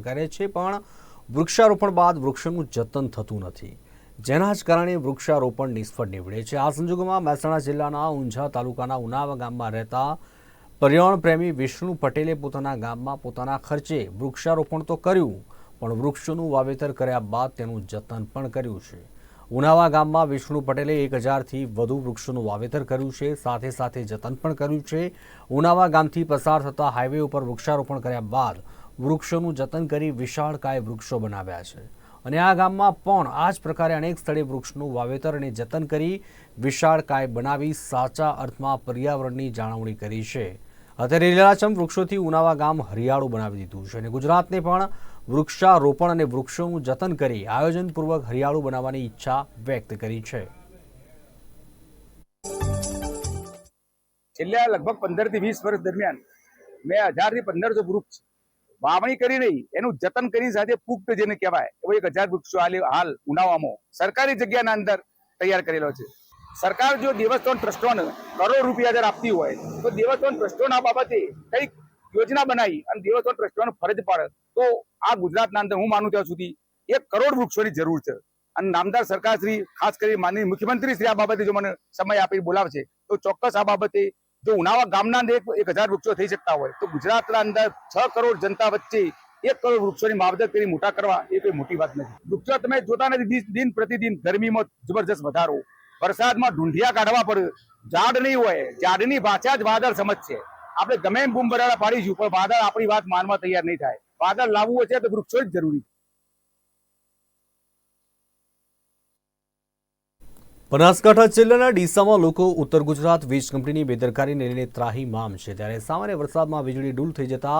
કરે છે, પણ વૃક્ષારોપણ બાદ વૃક્ષોનું જતન થતું નથી. જેના જ કારણે વૃક્ષારોપણ નિષ્ફળ નીવડે છે. આ સંજોગોમાં મહેસાણા જિલ્લાના ઊંઝા તાલુકાના ઉનાવા ગામમાં રહેતા પર્યાવરણ પ્રેમી વિષ્ણુ પટેલે પોતાના ગામમાં પોતાના ખર્ચે વૃક્ષારોપણ તો કર્યું, પણ વૃક્ષોનું વાવેતર કર્યા બાદ તેનું જતન પણ કર્યું છે. ઉનાવા ગામમાં વિષ્ણુ પટેલે એક હજારથી વધુ વૃક્ષોનું વાવેતર કર્યું છે, સાથે સાથે જતન પણ કર્યું છે. ઉનાવા ગામથી પસાર થતા હાઈવે ઉપર વૃક્ષારોપણ કર્યા બાદ વૃક્ષોનું જતન કરી વિશાળકાય વૃક્ષો બનાવ્યા છે. અને આ ગામમાં પણ આ જ પ્રકારે અનેક સ્થળે વૃક્ષનું વાવેતર અને જતન કરી વિશાળકાય બનાવી સાચા અર્થમાં પર્યાવરણની જાળવણી કરી છે. અત્યારે લીલાછમ વૃક્ષોથી ઉનાવા ગામ હરિયાળું બનાવી દીધું છે અને ગુજરાતને પણ વૃક્ષારોપણ અને વૃક્ષોનું જતન કરી આયોજનપૂર્વક હરિયાળું બનાવવાની ઈચ્છા વ્યક્ત કરી છે. છેલ્લા લગભગ પંદરથી વીસ વર્ષ દરમિયાન મેં હજારથી પંદરસો વૃક્ષ વાવણી કરી નહીં, એનું જતન કરી સાથે પુખ્ત જેને કહેવાય, એવો એક હજાર વૃક્ષો હાલ ઉનાવામાં સરકારી જગ્યાના અંદર તૈયાર કરેલો છે. સરકાર જો દેવસ્થાન ટ્રસ્ટોને કરોડ રૂપિયા અગર આપતી હોય, તો દેવસ્થાન ટ્રસ્ટોના બાબતે કંઈક યોજના બનાવી અને દેવસ્થાન ટ્રસ્ટોને ફરજ પાડે. તો આ ગુજરાતના અંદર હું માનું ત્યાં સુધી એક કરોડ વૃક્ષોની જરૂર છે. અને નામદાર સરકાર શ્રી, ખાસ કરી માનનીય મુખ્યમંત્રી શ્રી આ બાબતે જો મને સમય આપી બોલાવશે, તો ચોક્કસ આ બાબતે જો ઉનાવા ગામના અંદર એક હજાર વૃક્ષો થઈ શકતા હોય, તો ગુજરાતના અંદર છ કરોડ જનતા વચ્ચે એક કરોડ વૃક્ષોની માવજત કરી મોટા કરવા એ કોઈ મોટી વાત નથી. વૃક્ષો તમે જોતા નથી દિન- દિન પ્રતિદિન ગરમીમાં જબરજસ્ત વધારો. વરસાદમાં ઢૂંઢિયા કાઢવા પડે ઝાડ નહીં હોય, ઝાડની ભાષા જ વાદળ સમજશે. આપણે ગમે એમ બૂમ બરાડા પાડીશું, પણ વાદળ આપણી વાત માનવા તૈયાર નહીં થાય. વાદળ લાવવું છે તો વૃક્ષો જ જરૂરી બનાસકાંઠા જિલ્લાના ડીસામાં લોકો ઉત્તર ગુજરાત વીજ કંપનીની બેદરકારીને લઈને ત્રાહીમામ છે ત્યારે સામાન્ય વરસાદમાં વીજળી ડૂલ થઈ જતા